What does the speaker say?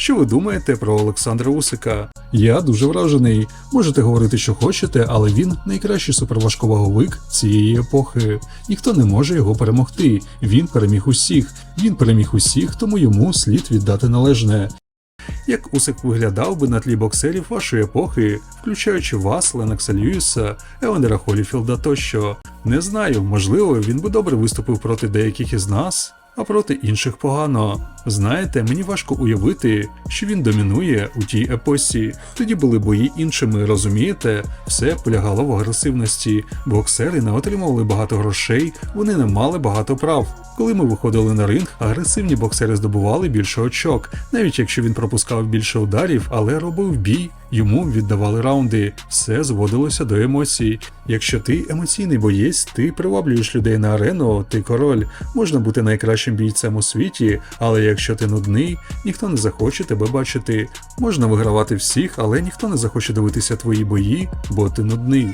Що ви думаєте про Олександра Усика? Я дуже вражений. Можете говорити, що хочете, але він найкращий суперважковаговик цієї епохи. Ніхто не може його перемогти. Він переміг усіх. Він переміг усіх, тому йому слід віддати належне. Як Усик виглядав би на тлі боксерів вашої епохи, включаючи вас, Ленокса Льюіса, Евандера Холіфілда тощо. Не знаю, можливо, він би добре виступив проти деяких із нас, а проти інших погано. Знаєте, мені важко уявити, що він домінує у тій епосі. Тоді були бої іншими, розумієте? Все полягало в агресивності. Боксери не отримували багато грошей, вони не мали багато прав. Коли ми виходили на ринг, агресивні боксери здобували більше очок, навіть якщо він пропускав більше ударів, але робив бій, йому віддавали раунди. Все зводилося до емоцій. Якщо ти емоційний боєць, ти приваблюєш людей на арену, ти король. Можна бути найкращим бійцем у світі, але якщо ти нудний, ніхто не захоче тебе бачити. Можна вигравати всіх, але ніхто не захоче дивитися твої бої, бо ти нудний.